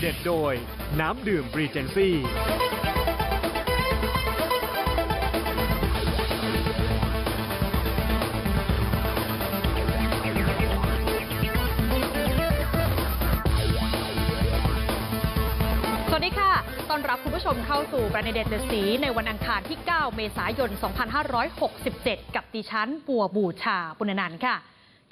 เด็ดโดย น้ำดื่มบรีเจนซี่ สวัสดีค่ะ ต้อนรับคุณผู้ชมเข้าสู่ประเด็นเด็ดสี ในวันอังคารที่ 9 เมษายน 2567 กับดิฉัน บัวบูชาปุณนันท์ค่ะ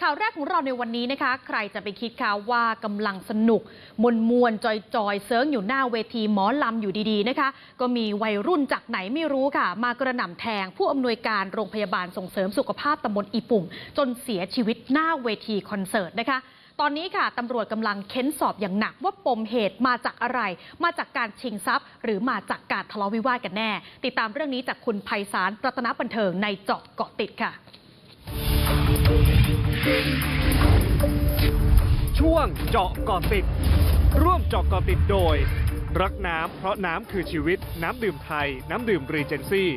ข่าวแรกของเราในวันนี้นะคะ ใครจะไปคิดคะว่ากำลังสนุกมวลมวลจอยจอยๆเซิร์งอยู่หน้าเวทีหมอลำอยู่ดีๆนะคะ ก็มีวัยรุ่นจากไหนไม่รู้ค่ะ มากระหน่ำแทงผู้อำนวยการโรงพยาบาลส่งเสริมสุขภาพตำบลอีปุ่ม จนเสียชีวิตหน้าเวทีคอนเสิร์ตนะคะตอนนี้ค่ะตำรวจกำลังเค้นสอบอย่างหนักว่าปมเหตุมาจากอะไร มาจากการชิงทรัพย์ หรือมาจากการทะเลาะวิวาทกันแน่ ติดตามเรื่องนี้จากคุณไพศาลรัตนบันเทิงในเจาะเกาะติดค่ะ ช่วงเจาะก่อติด ร่วมเจาะก่อติดโดย รักน้ำเพราะน้ำคือชีวิตน้ำดื่มไทย น้ำดื่มรีเจนซี่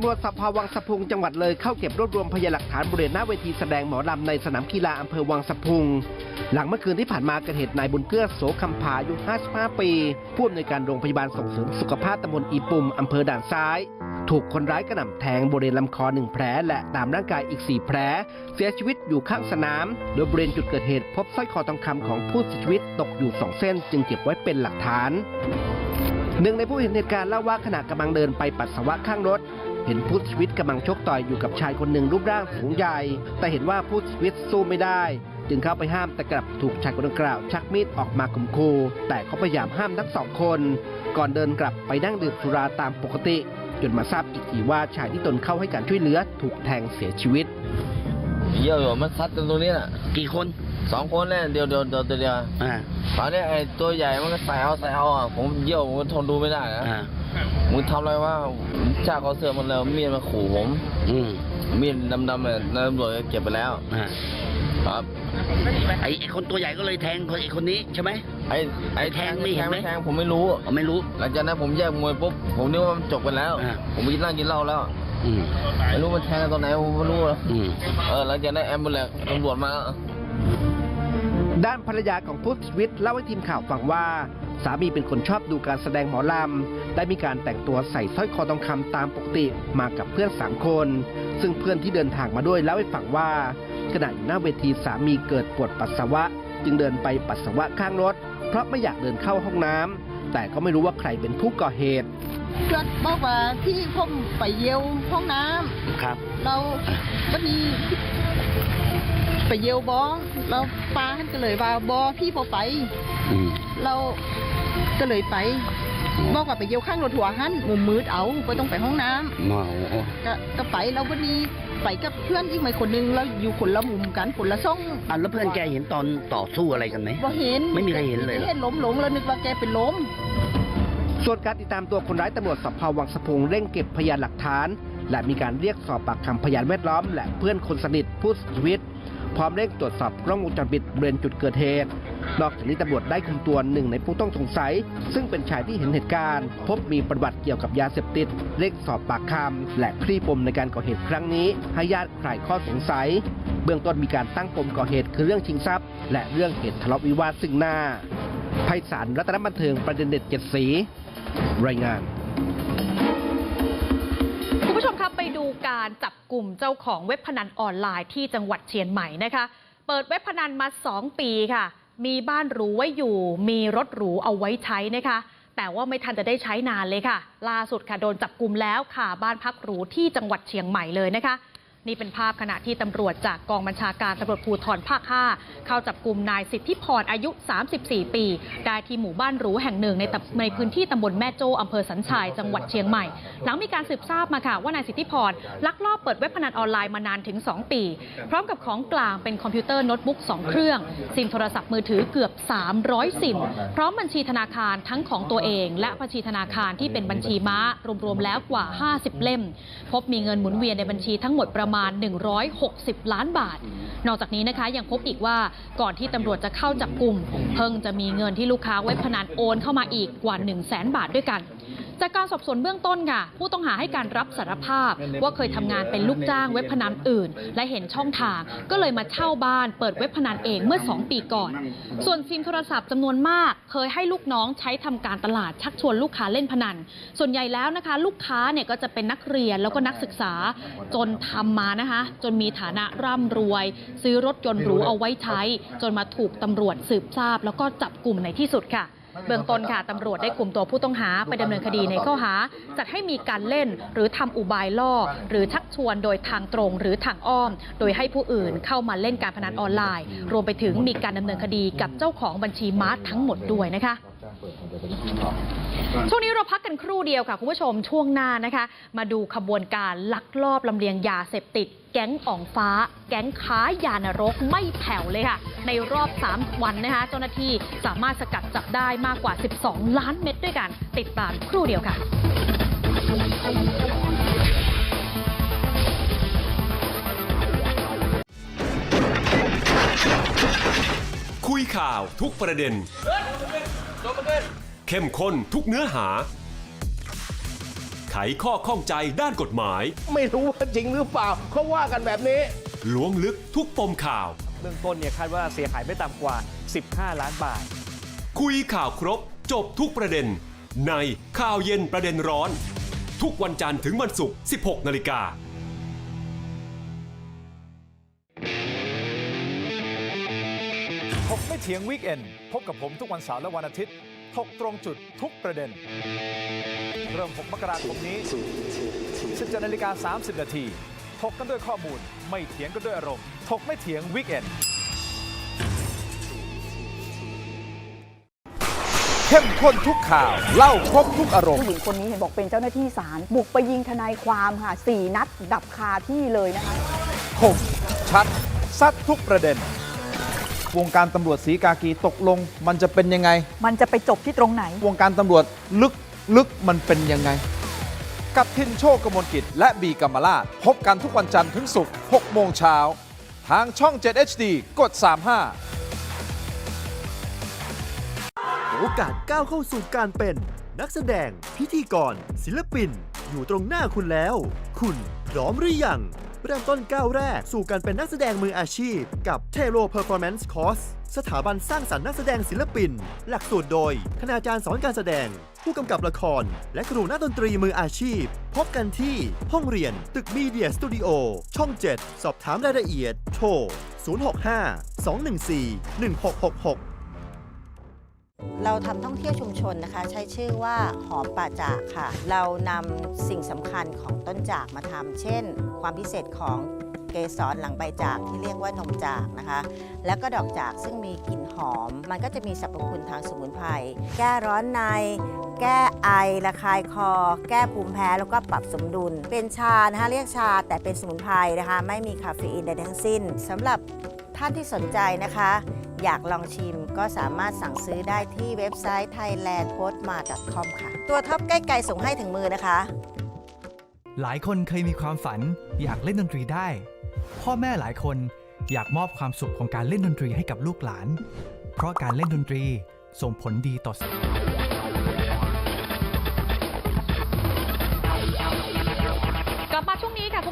ำรวจสพวังสะพุงจังหวัดเลยเข้าเก็บรวบรวมพยานหลักฐานบริเวณหน้าเวทีแสดงหมอลำในสนามกีฬาอำเภอวังสะพุง หลังเมื่อคืนที่ผ่านมาเกิดเหตุนายบุญเกื้อโสคำพาอายุ 55 ปีผู้อำนวยการโรงพยาบาลส่งเสริมสุขภาพตำบลอีปุ่มอำเภอด่านซ้าย ถูกคนร้ายกระหน่ำแทงบริเวณลำคอหนึ่งแผลและตามร่างกายอีก 4 แผล เสียชีวิตอยู่ข้างสนาม โดยบริเวณจุดเกิดเหตุพบสร้อยคอทองคำของผู้เสียชีวิตตกอยู่สองเส้น จึงเก็บไว้เป็นหลักฐานหนึ่งในผู้เห็นเหตุการณ์เล่าว่าขณะกำลังเดินไปปัสสาวะข้างรถ เห็นผู้เสียชีวิตกำลังชกต่อยอยู่กับชายคนหนึ่งรูปร่างสูงใหญ่ แต่เห็นว่าผู้เสียชีวิตสู้ไม่ได้ จึงเข้าไปห้ามแต่กลับถูกชายคนดังกล่าวชักมีดออกมาข่มขู่แต่เขาพยายามห้ามทั้งสองคน ก่อนเดินกลับไปนั่งดื่มสุราตามปกติ จนมาทราบอีกทีว่าชายที่ตนเข้าให้การช่วยเหลือถูกแทงเสียชีวิตเยี่ยวอยู่มันซัดกันตรงนี้น่ะ กี่คนสองคนเนี่ยเดียวเดียวเดียวเดียวอ่าตอนนี้ไอ้ตัวใหญ่มันก็ใส่เอาใส่เอาอะผมเยี่ยวผมทนดูไม่ได้นะอ่า มึงทำอะไรวะชากเขาเสื้อมันแล้วมีดมาขู่ผมอืมมีดดำๆเนี่ยนายตำรวจก็เก็บไปแล้ว อ่าครับ ไอ้ไอ้คนตัวใหญ่ก็เลยแทงคนไอ้คนนี้ใช่ไหม ไอ้ไอ้แทงไม่เห็นไหม แทงผมไม่รู้ อ๋อไม่รู้ หลังจากนั้นผมแยกมวยปุ๊บผมนึกว่ามันจบกันแล้ว อ่า ผมไปนั่งกินเหล้าแล้วอืมไม่รู้มันแทงกันตอนไหนผมไม่รู้อะอืม เออหลังจากนั้นแอมบูเลนตำรวจมา ด้านภรรยาของผู้เสียชีวิตเล่าให้ทีมข่าวฟังว่า สามีเป็นคนชอบดูการแสดงหมอลำ ได้มีการแต่งตัวใส่สร้อยคอทองคำตามปกติมากับเพื่อนสามคน ซึ่งเพื่อนที่เดินทางมาด้วยเล่าให้ฟังว่า ขณะอยู่หน้าเวทีสามีเกิดปวดปัสสาวะ จึงเดินไปปัสสาวะข้างรถ เพราะไม่อยากเดินเข้าห้องน้ำแต่ก็ไม่รู้ว่าใครเป็นผู้ก่อเหตุเพื่อนบอกว่าที่ผมไปเยี่ยวห้องน้ำครับ เราก็มีไปเยี่ยวบอเราปาหันก็เลยว่าบอพี่พอไปอืมเรา ก็เลยไปบอกว่าไปเยี่ยวข้างรถหัวหันมุมมืดเอาก็ต้องไปห้องน้ำหมอโอ้ก็ก็ไปเราวันนี้ไปกับเพื่อนอีกไหมคนหนึงเราอยู่คนละมุมกันคนละซ่องอะแล้วเพื่อนแกเห็นตอนต่อสู้อะไรกันไหมบ่เห็นไม่มีใครเห็นเลยเหรอเห็นล้มหลงแล้วนึกว่าแกเป็นล้ม ส่วนการติดตามตัวคนร้ายตำรวจสพวังสะพุงเร่งเก็บพยานหลักฐาน และมีการเรียกสอบปากคำพยานแวดล้อม และเพื่อนคนสนิทผู้เสียชีวิต พร้อมเร่งตรวจสอบกล้องวงจรปิดบริเวณจุดเกิดเหตุนอกจากนี้ตำรวจได้คุมตัวหนึ่งในผู้ต้องสงสัย ซึ่งเป็นชายที่เห็นเหตุการณ์ พบมีประวัติเกี่ยวกับยาเสพติดเร่งสอบปากคำและคลี่ปมในการก่อเหตุครั้งนี้ ให้ญาติคลายข้อสงสัย เบื้องต้นมีการตั้งปมก่อเหตุคือเรื่องชิงทรัพย์ และเรื่องเหตุทะเลาะวิวาทซึ่งหน้าไพศาลรัตนบันเทิงประเด็นเด็ดเจ็ดสี รายงาน การจับกลุ่มเจ้าของเว็บพนันออนไลน์ที่จังหวัดเชียงใหม่นะคะ เปิดเว็บพนันมา 2 ปีค่ะ มีบ้านหรูไว้อยู่ มีรถหรูเอาไว้ใช้นะคะ แต่ว่าไม่ทันจะได้ใช้นานเลยค่ะ ล่าสุดค่ะโดนจับกลุ่มแล้วค่ะบ้านพักหรูที่จังหวัดเชียงใหม่เลยนะคะ นี่เป็นภาพขณะที่ตำรวจจากกองบัญชาการตำรวจภูธรภาค5เข้าจับกลุ่มนายสิทธิพรอายุ 34 ปีได้ที่หมู่บ้านหรูแห่งหนึ่งในในพื้นที่ตำบลแม่โจ้อำเภอสันทรายจังหวัดเชียงใหม่ หลังมีการสืบทราบมาค่ะว่านายสิทธิพรลักลอบเปิดเว็บพนันออนไลน์มานานถึง 2 ปี พร้อมกับของกลางเป็นคอมพิวเตอร์โน้ตบุ๊ก 2 เครื่องซิมโทรศัพท์มือถือเกือบ 300 ซิม พร้อมบัญชีธนาคารทั้งของตัวเอง และบัญชีธนาคารที่เป็นบัญชีม้ารวมๆแล้วกว่า 50 เล่ม พบมีเงินหมุนเวียนในบัญชีทั้งหมดประมาณ160 ล้านบาท นอกจากนี้นะคะยังพบอีกว่าก่อนที่ตำรวจจะเข้าจับกลุ่ม เพิ่งจะมีเงินที่ลูกค้าเว็บพนันโอนเข้ามาอีกกว่า 1 0 0 0 0แบาทด้วยกัน จากการสอบสวนเบื้องต้นค่ะ ผู้ต้องหาให้การรับสารภาพ ว่าเคยทำงานเป็นลูกจ้างเว็บพนันอื่น และเห็นช่องทาง ก็เลยมาเช่าบ้าน เปิดเว็บพนันเองเมื่อ 2 ปีก่อน ส่วนซิมโทรศัพท์จำนวนมาก เคยให้ลูกน้องใช้ทำการตลาดชักชวนลูกค้าเล่นพนัน ส่วนใหญ่แล้วนะคะ ลูกค้าเนี่ยก็จะเป็นนักเรียนแล้วก็นักศึกษาจนทำมานะคะ จนมีฐานะร่ำรวย ซื้อรถยนต์หรูเอาไว้ใช้ จนมาถูกตำรวจสืบทราบ แล้วก็จับกลุ่มในที่สุดค่ะ เบื้องต้นค่ะตำรวจได้คุมตัวผู้ต้องหาไปดำเนินคดีในข้อหา จัดให้มีการเล่นหรือทำอุบายล่อ หรือชักชวนโดยทางตรงหรือทางอ้อม โดยให้ผู้อื่นเข้ามาเล่นการพนันออนไลน์ รวมไปถึงมีการดำเนินคดีกับเจ้าของบัญชีม้าทั้งหมดด้วยนะคะ ช่วงนี้เราพักกันครู่เดียวค่ะ คุณผู้ชมช่วงหน้านะคะ มาดูขบวนการลักลอบลำเลียงยาเสพติด แก๊งอ่องฟ้า แก๊งค้ายานรกไม่แผ่วเลยค่ะ ในรอบ 3 วันนะคะ เจ้าหน้าที่สามารถสกัดจับได้มากกว่า 12 ล้านเม็ดด้วยกัน ติดตามครู่เดียวค่ะคุยข่าวทุกประเด็น เข้มข้นทุกเนื้อหา ไขข้อข้องใจด้านกฎหมาย ไม่รู้ว่าจริงหรือเปล่าเขาว่ากันแบบนี้ ล้วงลึกทุกปมข่าว เบื้องต้นเนี่ยคาดว่าเสียหายไม่ต่ำกว่า 15 ล้านบาท คุยข่าวครบ จบทุกประเด็น ในข่าวเย็นประเด็นร้อน ทุกวันจันทร์ถึงวันศุกร์ 16 นาฬิกา เถียงวีคเอนพบกับผมทุกวันเสาร์และวันอาทิตย์ถกตรงจุดทุกประเด็น เริ่ม 6 มกราคมนี้ 17นาฬิกา30 นาทีถกกันด้วยข้อมูล ไม่เถียงกันด้วยอารมณ์ถกไม่เถียงวีคเอนเข้มข้นทุกข่าว เล่าครบทุกอารมณ์ผู้หญิงคนนี้เห็นบอกเป็นเจ้าหน้าที่ศาลบุกไปยิงทนายความค่ะสี่นัดดับคาที่เลยนะคะคมชัดซัดทุกประเด็น วงการตำรวจสีกากีตกลง มันจะเป็นยังไง มันจะไปจบที่ตรงไหน วงการตำรวจลึกลึกมันเป็นยังไง กับทินโชคกมลกิจ และบีกัมมาลาชพบกันทุกวันจันทร์ถึงศุกร์6โมงเช้าทางช่อง 7 HD กด 35 โอกาสก้าวเข้าสู่การเป็น นักแสดงพิธีกร ศิลปิน อยู่ตรงหน้าคุณแล้ว คุณพร้อมหรือยัง เริ่มต้นก้าวแรก สู่การเป็นนักแสดงมืออาชีพ กับ t e r o Performance Course สถาบันสร้างสรรค์นักแสดงศิลปิน หลักสูตรโดย คณาจารย์สอนการแสดง ผู้กำกับละคร และครูนักดนตรีมืออาชีพ พบกันที่ห้องเรียนตึกมีเดียสตูดิโอช่อง 7 สอบถามรายละเอียด โทร 065 214 1666เราทำท่องเที่ยวชุมชนนะคะ ใช้ชื่อว่าหอมป่าจากค่ะ เรานำสิ่งสำคัญของต้นจากมาทำเช่น ความพิเศษของเกสรหลังใบจากที่เรียกว่านมจากนะคะ แล้วก็ดอกจากซึ่งมีกลิ่นหอม มันก็จะมีสรรพคุณทางสมุนไพรแก้ร้อนใน แก้ไอระคายคอ แก้ภูมิแพ้แล้วก็ปรับสมดุล เป็นชานะคะเรียกชาแต่เป็นสมุนไพรนะคะ ไม่มีคาเฟอีนใดทั้งสิ้นสำหรับท่านที่สนใจนะคะ อยากลองชิมก็สามารถสั่งซื้อได้ที่เว็บไซต์ thailandpostma.com ค่ะ ตัวท็อปใกล้ไกลส่งให้ถึงมือนะคะ หลายคนเคยมีความฝันอยากเล่นดนตรีได้ พ่อแม่หลายคนอยากมอบความสุขของการเล่นดนตรีให้กับลูกหลาน เพราะการเล่นดนตรีส่งผลดีต่อ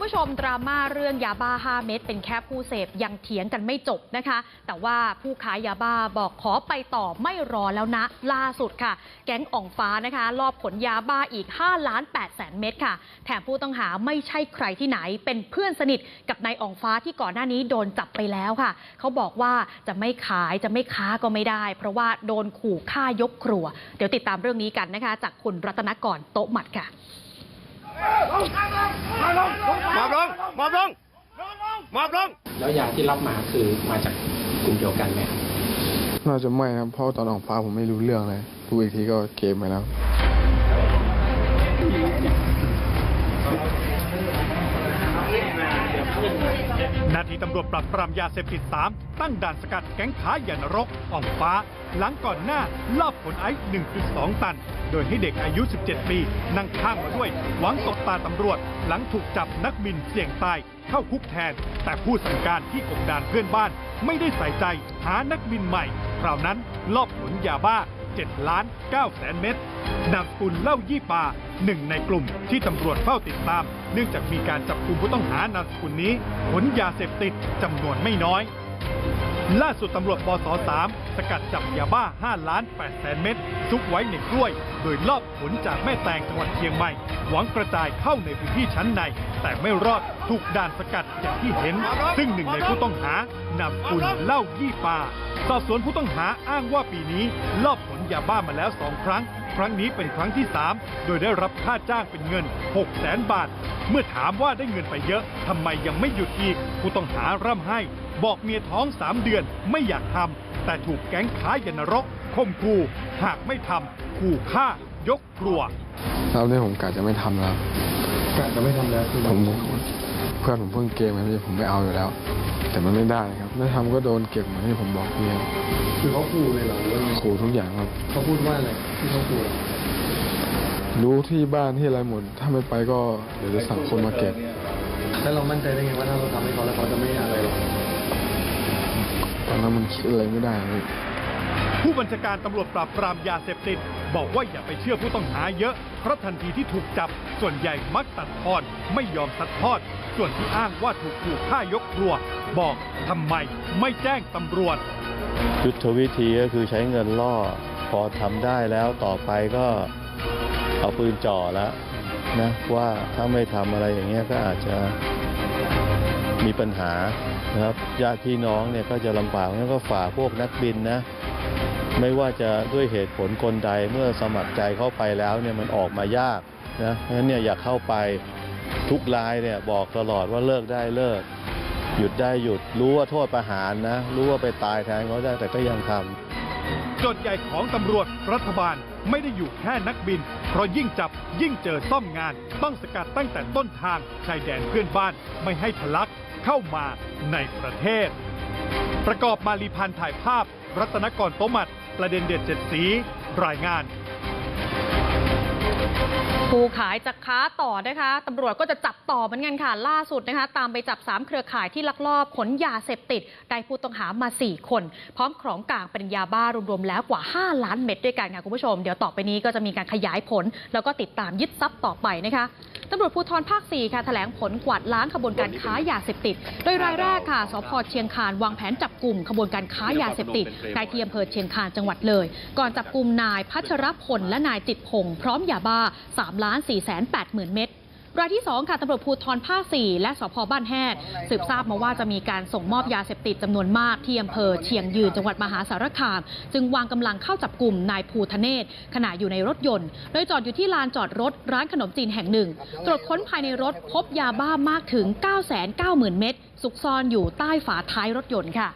ผู้ชมดราม่าเรื่องยาบ้า 5 เม็ดเป็นแค่ผู้เสพยังเถียงกันไม่จบนะคะ แต่ว่าผู้ค้ายยาบ้าบอกขอไปต่อไม่รอแล้วนะ ล่าสุดค่ะ แก๊งอ่องฟ้านะคะ รอบขนยาบ้าอีก5ล้าน8แสนเม็ดค่ะ แถมผู้ต้องหาไม่ใช่ใครที่ไหน เป็นเพื่อนสนิทกับนายอ่องฟ้าที่ก่อนหน้านี้โดนจับไปแล้วค่ะ เขาบอกว่าจะไม่ขายจะไม่ค้าก็ไม่ได้ เพราะว่าโดนขู่ฆ่ายกครัว เดี๋ยวติดตามเรื่องนี้กันนะคะ จากคุณรัตนกรโตหมัดค่ะ มอบลงหมอบลงหมอบลง แล้วยาที่รับมาคือมาจากกลุ่มเดียวกันไหมครับน่าจะไม่ครับ เพราะตอนออกฟ้าผมไม่รู้เรื่องเลยดูอีกทีก็เกมไปแล้วนาทีตำรวจปราบปรามยาเสพติด 3 ตั้งด่านสกัดแก๊งค้ายานรกอ่องฟ้า หลังก่อนหน้าลอบขนไอซ์1.2 ตัน โดยให้เด็กอายุ 17 ปีนั่งข้างมาด้วย หวังตบตาตำรวจ หลังถูกจับนักบินเสี่ยงตายเข้าคุกแทน แต่ผู้สั่งการที่กบดานเพื่อนบ้าน ไม่ได้ใส่ใจหานักบินใหม่ คราวนั้นลอบขนยาบ้า 7 ล้าน9แสนเม็ดนามกุลเล่ายี่ปาหนึ่งในกลุ่มที่ตำรวจเฝ้าติดตาม เนื่องจากมีการจับกลุ่มผู้ต้องหานามสกุลนี้ขนยาเสพติดจำนวนไม่น้อย ล่าสุดตำรวจปส3สกัดจับยาบ้า 5 ล้าน8แสนเม็ดซุกไว้ในกล้วย โดยลอบขนจากแม่แตงจังหวัดเชียงใหม่ หวังกระจายเข้าในพื้นที่ชั้นใน แต่ไม่รอดถูกด่านสกัดอย่างที่เห็น ซึ่งหนึ่งในผู้ต้องหานำกุลเล่ายี่ปาสอบสวนผู้ต้องหาอ้างว่าปีนี้ลอบขนยาบ้ามาแล้วสองครั้ง ครั้งนี้เป็นครั้งที่ 3 โดยได้รับค่าจ้างเป็นเงิน 6 0แสนบาท เมื่อถามว่าได้เงินไปเยอะทำไมยังไม่หยุดอีก ผู้ต้องหาร่ำให้ บอกเมียท้อง 3 เดือนไม่อยากทำแต่ถูกแก๊งค้ายานรกข่มขู่หากไม่ทำขู่ฆ่ายกครัวรอบนี้ผมกะจะไม่ทำแล้วกะจะไม่ทำแล้วคือผม เพื่อนผมเพิ่งเกมครับพี่ผมไม่เอาอยู่แล้ว แต่มันไม่ได้ครับไม่ทำก็โดนเก็บเหมือนที่ผมบอกเมียคือเขาขู่เลยเหรอหรือว่าไงขู่ทุกอย่างครับเขาพูดว่าอะไรที่เขาขู่รู้ที่บ้านที่อะไรหมด ถ้าไม่ไปก็เดี๋ยวจะสั่งคนมาเก็บแล้วเรามั่นใจได้ไงว่าถ้าเราทำให้เขาแล้วเขาจะไม่อะไรหรอกตอนนั้นมันคิดอะไรไม่ได้ครับผู้บัญชาการตำรวจปราบปรามยาเสพติด บอกว่าอย่าไปเชื่อผู้ต้องหาเยอะ เพราะทันทีที่ถูกจับ ส่วนใหญ่มักตัดทอนไม่ยอมซัดทอด ส่วนที่อ้างว่าถูกขู่ฆ่ายกครัว บอกทำไมไม่แจ้งตำรวจ ยุทธวิธีก็คือใช้เงินล่อ พอทำได้แล้วต่อไปก็เอาปืนจ่อแล้วนะว่าถ้าไม่ทำอะไรอย่างเงี้ยก็อาจจะมีปัญหานะครับญาติพี่น้องเนี่ยก็จะลำบากงั้นก็ฝากพวกนักบินนะ ไม่ว่าจะด้วยเหตุผลคนใดเมื่อสมัครใจเข้าไปแล้วเนี่ยมันออกมายากนะเพราะฉะนั้นเนี่ยอย่าเข้าไป ทุกรายเนี่ยบอกตลอดว่าเลิกได้เลิก หยุดได้หยุดรู้ว่าโทษประหารนะ รู้ว่าไปตายแทนเขาได้แต่ก็ยังทำโจทย์ใหญ่ของตำรวจรัฐบาลไม่ได้อยู่แค่นักบิน เพราะยิ่งจับยิ่งเจอซ่อมงาน ต้องสกัดตั้งแต่ต้นทางชายแดนเพื่อนบ้านไม่ให้ทะลักเข้ามาในประเทศ ประกอบมาลีพันธ์ถ่ายภาพ รัตนกรโตมัดประเด็นเด็ดเจ็ดสี รายงาน ผู้ขายจะค้าต่อนะคะตำรวจก็จะจับต่อเหมือนกันค่ะ ล่าสุดนะคะ ตามไปจับ 3 เครือข่ายที่ลักลอบขนยาเสพติด ได้ผู้ต้องหามา 4 คน พร้อมของกลางเป็นยาบ้ารวมๆแล้วกว่า 5 ล้านเม็ดด้วยกันค่ะ คุณผู้ชม เดี๋ยวต่อไปนี้ก็จะมีการขยายผล แล้วก็ติดตามยึดทรัพย์ต่อไปนะคะตำรวจภูธรภาค 4 ค่ะแถลงผลกวาดล้างขบวนการค้ายาเสพติด โดยรายแรกค่ะ สพเชียงคานวางแผนจับกลุ่มขบวนการค้ายาเสพติดในที่อำเภอเชียงคานจังหวัดเลย ก่อนจับกลุ่มนายพัชรพลและนายจิตพงศ์พร้อมยาบ้า3ล้าน4แสน8หมื่นเม็ดรายที่ 2 ค่ะตำรวจภูธรภาค 4 และสพบ้านแฮดสืบทราบมาว่าจะมีการส่งมอบยาเสพติดจำนวนมากที่อำเภอเชียงยืนจังหวัดมหาสารคาม จึงวางกำลังเข้าจับกลุ่มนายภูทะเนศขณะอยู่ในรถยนต์ โดยจอดอยู่ที่ลานจอดรถร้านขนมจีนแห่งหนึ่ง ตรวจค้นภายในรถพบยาบ้ามากถึง 990,000 เม็ดซุกซ่อนอยู่ใต้ฝาท้ายรถยนต์ค่ะ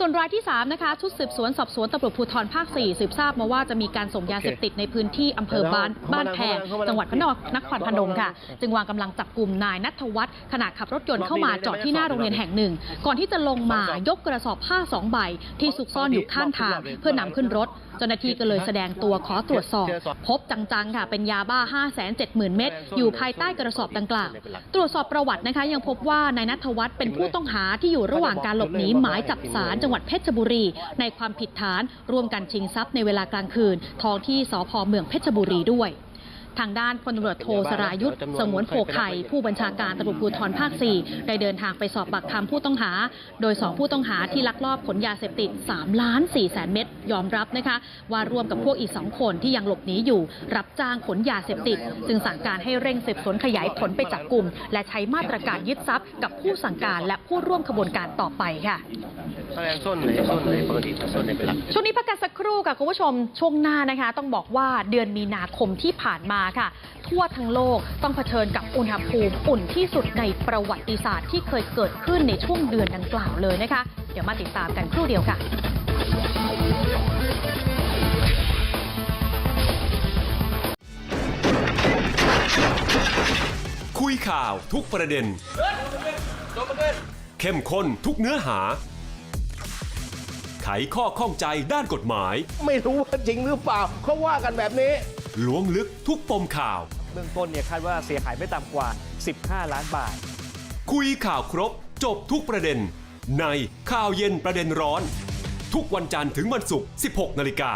ส่วนรายที่ 3 นะคะ ชุดสืบสวนสอบสวนตำรวจภูธรภาค 4 สืบทราบมาว่าจะมีการส่งยาเสพติดในพื้นที่อำเภอบ้านบ้านแพงจังหวัดพระนครนครพนมค่ะ จึงวางกำลังจับกลุ่มนายนัทวัฒน์ขณะขับรถยนต์เข้ามาจอดที่หน้าโรงเรียนแห่งหนึ่ง ก่อนที่จะลงมายกกระสอบผ้าสองใบที่ซุกซ่อนอยู่ข้างทาง เพื่อนำขึ้นรถ เจ้าหน้าที่ก็เลยแสดงตัวขอตรวจสอบ พบจังๆค่ะ เป็นยาบ้า 570,000 เม็ดอยู่ภายใต้กระสอบดังกล่าว ตรวจสอบประวัตินะคะ ยังพบว่านายนัทวัฒน์เป็นผู้ต้องหาที่อยู่ระหว่างการหลบหนีหมายจับศาลจังหวัดเพชรบุรี ในความผิดฐานร่วมกันชิงทรัพย์ในเวลากลางคืนท้องที่สพเมืองเพชรบุรีด้วย ทางด้านพลตำรวจโทสรายุทธ์สงวนโพไข่ผู้บัญชาการตำรวจภูธรภาค 4 ได้เดินทางไปสอบปากคำผู้ต้องหา โดย 2 ผู้ต้องหาที่ลักลอบขนยาเสพติด3ล้าน4แสนเม็ดยอมรับนะคะ ว่าร่วมกับพวกอีก 2 คนที่ยังหลบหนีอยู่ รับจ้างขนยาเสพติดจึงสั่งการให้เร่งสืบสวนขยายผลไปจับกลุ่ม และใช้มาตรการยึดทรัพย์ กับผู้สั่งการและผู้ร่วมขบวนการต่อไปค่ะแสดงส้นไหนส้นไหนปกติส้นไหนเป็นหลักช่วงนี้พักกันสักครู่ค่ะคุณผู้ชมช่วงหน้านะคะ ต้องบอกว่าเดือนมีนาคมที่ผ่านมาค่ะ ทั่วทั้งโลกต้องเผชิญกับอุณหภูมิอุ่นที่สุดในประวัติศาสตร์ที่เคยเกิดขึ้นในช่วงเดือนดังกล่าวเลยนะคะ เดี๋ยวมาติดตามกันครู่เดียวค่ะคุยข่าวทุกประเด็น เข้มข้นทุกเนื้อหา ไขข้อข้องใจด้านกฎหมาย ไม่รู้ว่าจริงหรือเปล่าเขาว่ากันแบบนี้ ล้วงลึกทุกปมข่าว เบื้องต้นเนี่ยคาดว่าเสียหายไม่ต่ำกว่า 15 ล้านบาท คุยข่าวครบ จบทุกประเด็น ในข่าวเย็นประเด็นร้อน ทุกวันจันทร์ถึงวันศุกร์ 16 นาฬิกา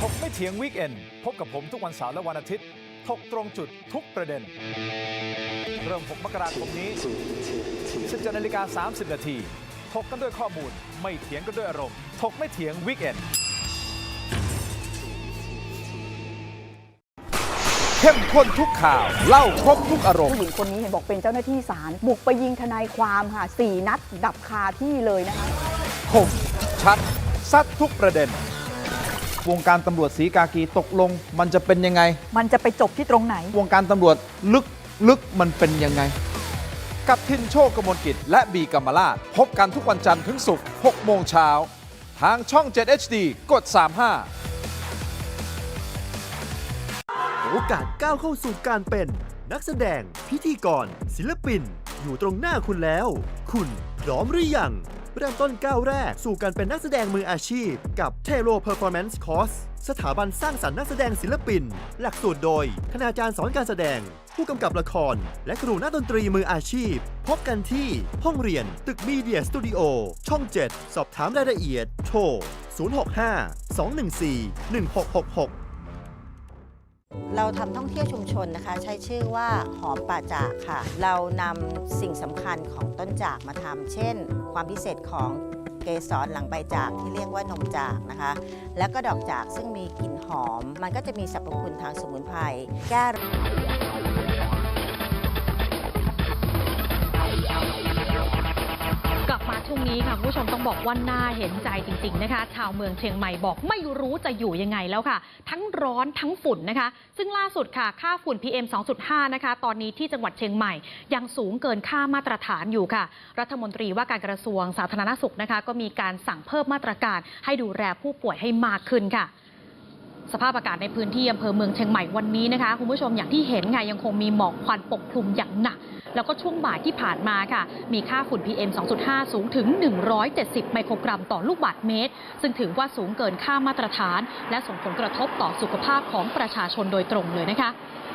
ถกไม่เถียงวิกเอนพบกับผมทุกวันเสาร์และวันอาทิตย์ถกตรงจุดทุกประเด็น เริ่ม 6 มกราคมนี้17นาฬิกา 30 นาที ถกกันด้วยข้อมูล ไม่เถียงกันด้วยอารมณ์ ถกไม่เถียงวีคเอนด์เข้มข้นทุกข่าว เล่าครบทุกอารมณ์ ผู้หญิงคนนี้เห็นบอกเป็นเจ้าหน้าที่ศาลบุกไปยิงทนายความค่ะสี่นัดดับคาที่เลยนะคะคมชัด ซัดทุกประเด็น วงการตำรวจสีกากีตกลง มันจะเป็นยังไง มันจะไปจบที่ตรงไหน วงการตำรวจลึกลึกมันเป็นยังไง กับทินโชคกมลกิจ และบีกำมลาดพบกันทุกวันจันทร์ถึงศุกร์6โมงเช้า ทางช่อง 7 HD กด 35 โอกาสก้าวเข้าสู่การเป็น นักแสดง พิธีกร ศิลปิน อยู่ตรงหน้าคุณแล้ว คุณพร้อมหรือยังเริ่มต้นก้าวแรกสู่การเป็นนักแสดงมืออาชีพ กับ t e r o Performance Course สถาบันสร้างสรรค์นักแสดงศิลปิน หลักสูตรโดยคณาจารย์สอนการแสดง ผู้กำกับละคร และครูนักดนตรีมืออาชีพ พบกันที่ห้องเรียนตึกมีเดียสตูดิโอช่อง 7 สอบถามรายละเอียด โทร 065 214 1666เราทำท่องเที่ยวชุมชนนะคะ ใช้ชื่อว่าหอมป่าจากค่ะ เรานำสิ่งสำคัญของต้นจากมาทำเช่น ความพิเศษของเกสรหลังใบจากที่เรียกว่านมจากนะคะ แล้วก็ดอกจากซึ่งมีกลิ่นหอม มันก็จะมีสรรพคุณทางสมุนไพรแก้ ช่วงนี้ค่ะคุณผู้ชมต้องบอกว่าน่าเห็นใจจริง ๆนะคะ ชาวเมืองเชียงใหม่บอกไม่รู้จะอยู่ยังไงแล้วค่ะ ทั้งร้อนทั้งฝุ่นนะคะ ซึ่งล่าสุดค่ะค่าฝุ่น PM 2.5 นะคะ ตอนนี้ที่จังหวัดเชียงใหม่ ยังสูงเกินค่ามาตรฐานอยู่ค่ะ รัฐมนตรีว่าการกระทรวงสาธารณสุขนะคะ ก็มีการสั่งเพิ่มมาตรการให้ดูแลผู้ป่วยให้มากขึ้นค่ะ สภาพอากาศในพื้นที่อำเภอเมืองเชียงใหม่วันนี้นะคะคุณผู้ชมอย่างที่เห็นค่ะยังคงมีหมอกควันปกคลุมอย่างหนัก แล้วก็ช่วงบ่ายที่ผ่านมาค่ะ มีค่าฝุ่น PM 2.5 สูงถึง 170 ไมโครกรัมต่อลูกบาศก์เมตร ซึ่งถือว่าสูงเกินค่ามาตรฐาน และส่งผลกระทบต่อสุขภาพของประชาชนโดยตรงเลยนะคะ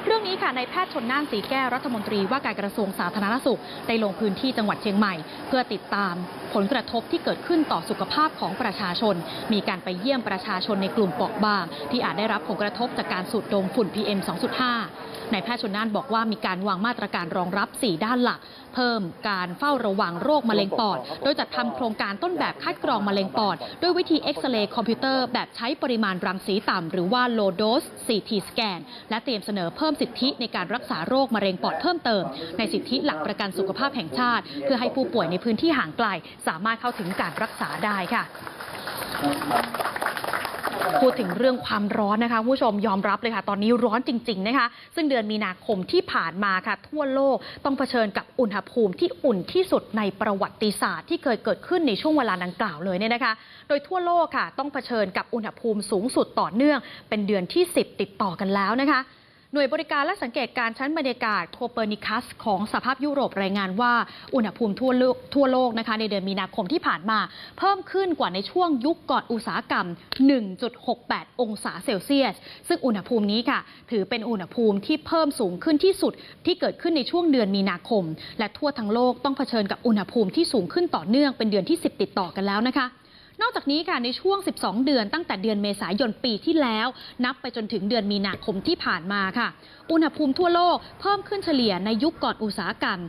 เรื่องนี้ค่ะนายแพทย์ชนน่านสีแก้วรัฐมนตรีว่าการกระทรวงสาธารณสุขได้ลงพื้นที่จังหวัดเชียงใหม่ เพื่อติดตามผลกระทบที่เกิดขึ้นต่อสุขภาพของประชาชน มีการไปเยี่ยมประชาชนในกลุ่มเปราะบาง ที่อาจได้รับผลกระทบจากการสูดดมฝุ่น PM 2.5 นายแพทย์ชนน่านบอกว่ามีการวางมาตรการรองรับ 4 ด้านหลัก เพิ่มการเฝ้าระวังโรคมะเร็งปอด โดยจัดทำโครงการต้นแบบคัดกรองมะเร็งปอด ด้วยวิธีเอ็กซเรย์คอมพิวเตอร์แบบใช้ปริมาณรังสีต่ำหรือว่า low dose CT scan และเตรียมเสนอเพิ่มสิทธิในการรักษาโรคมะเร็งปอดเพิ่มเติม ในสิทธิหลักประกันสุขภาพแห่งชาติ เพื่อให้ผู้ป่วยในพื้นที่ห่างไกล สามารถเข้าถึงการรักษาได้ค่ะ พูดถึงเรื่องความร้อนนะคะผู้ชมยอมรับเลยค่ะ ตอนนี้ร้อนจริง ๆ นะคะ ซึ่งเดือนมีนาคมที่ผ่านมาค่ะ ทั่วโลกต้องเผชิญกับอุณหภูมิที่อุ่นที่สุดในประวัติศาสตร์ที่เคยเกิดขึ้นในช่วงเวลาดังกล่าวเลยเนี่ยนะคะ โดยทั่วโลกค่ะ ต้องเผชิญกับอุณหภูมิสูงสุดต่อเนื่อง เป็นเดือนที่ 10 ติดต่อกันแล้วนะคะ หน่วยบริการและสังเกตการชั้นบรรยากาศโคเปอร์นิคัส ของสภาพยุโรปรายงานว่าอุณหภูมิทั่วโลกทั่วโลกนะคะในเดือนมีนาคมที่ผ่านมา เพิ่มขึ้นกว่าในช่วงยุคก่อนอุตสาหกรรม 1.68 องศาเซลเซียส ซึ่งอุณหภูมินี้ค่ะ ถือเป็นอุณหภูมิที่เพิ่มสูงขึ้นที่สุดที่เกิดขึ้นในช่วงเดือนมีนาคม และทั่วทั้งโลกต้องเผชิญกับอุณหภูมิที่สูงขึ้นต่อเนื่องเป็นเดือนที่ 10 ติดต่อกันแล้วนะคะ นอกจากนี้ค่ะในช่วง 12 เดือนตั้งแต่เดือนเมษายนปีที่แล้ว นับไปจนถึงเดือนมีนาคมที่ผ่านมาค่ะ อุณหภูมิทั่วโลกเพิ่มขึ้นเฉลี่ยในยุคก่อนอุตสาหกรรม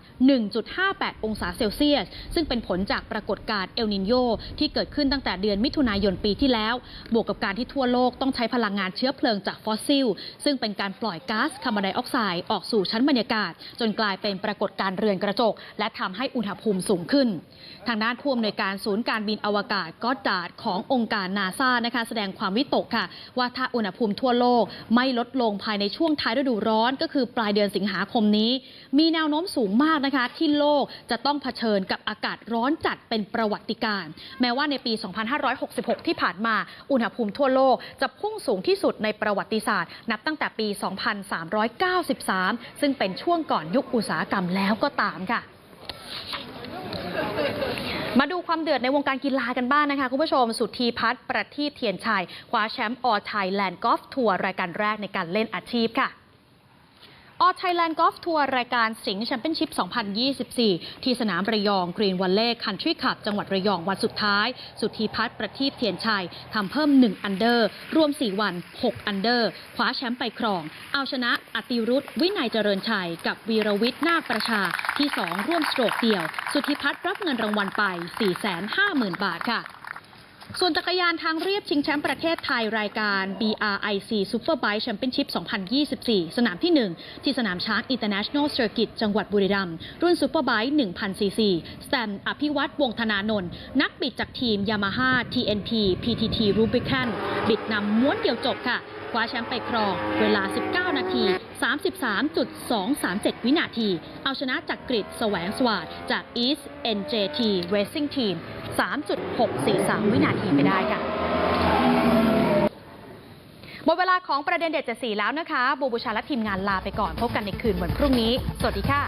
1.58 องศาเซลเซียส ซึ่งเป็นผลจากปรากฏการณ์เอลนินโยที่เกิดขึ้นตั้งแต่เดือนมิถุนายนปีที่แล้ว บวกกับการที่ทั่วโลกต้องใช้พลังงานเชื้อเพลิงจากฟอสซิล ซึ่งเป็นการปล่อยก๊าซคาร์บอนไดออกไซด์ออกสู่ชั้นบรรยากาศ จนกลายเป็นปรากฏการณ์เรือนกระจก และทำให้อุณหภูมิสูงขึ้น ทางด้านผู้อำนวยการศูนย์การบินอวกาศก็อดดาร์ดขององค์การนาซานะคะ แสดงความวิตกค่ะ ว่าถ้าอุณหภูมิทั่วโลกไม่ลดลงภายในช่วงท้ายฤดูร้อน ก็คือปลายเดือนสิงหาคมนี้ มีแนวโน้มสูงมากนะคะ ที่โลกจะต้องเผชิญกับอากาศร้อนจัดเป็นประวัติการ แม้ว่าในปี 2566 ที่ผ่านมา อุณหภูมิทั่วโลกจะพุ่งสูงที่สุดในประวัติศาสตร์ นับตั้งแต่ปี 2393 ซึ่งเป็นช่วงก่อนยุคอุตสาหกรรมแล้วก็ตามค่ะ มาดูความเดือดในวงการกีฬากันบ้างนะคะ คุณผู้ชม สุธีพัฒน์ประทีปเทียนชัยคว้าแชมป์ออไทยแลนด์กอล์ฟทัวร์รายการแรกในการเล่นอาชีพค่ะ ออ Thailand Golf Tour รายการสิงห์แชมเปี้ยนชิพ 2024 ที่สนามระยองกรีนวัลเล่คันทรีขับจังหวัดระยองวันสุดท้าย สุทธิพัฒน์ประทีปเทียนชัยทำเพิ่ม 1 อันเดอร์ รวม 4 วัน 6 อันเดอร์ คว้าแชมป์ไปครอง เอาชนะอติรุธวินัยเจริญชัย กับวีรวิทย์นาคประชาที่ 2 ร่วมสโตรกเดียว สุทธิพัฒน์รับเงินรางวัลไป 450,000 บาทค่ะ ส่วนจักรยานทางเรียบชิงแชมป์ประเทศไทยรายการ BRIC Superbike Championship 2024 สนามที่ 1 ที่สนามช้าง International Circuit จังหวัดบุรีรัมย์รุ่น Superbike 1,000ซีซีสแตมอภิวัตวงธนานนท์นักบิดจากทีม Yamaha TNT PTT Rubicon บิดนำม้วนเดียวจบค่ะ คว้าแชมป์ไปครอง เวลา 19 นาที 33.237 วินาที เอาชนะจากกริดแสวงสวัสดจาก East NJT Racing Team 3.643 วินาทีไปได้ค่ะหมดเวลาของประเด็นเด็ดจะสีแล้วนะคะบูบูชาและทีมงานลาไปก่อน พบกันในคืนวันพรุ่งนี้ สวัสดีค่ะ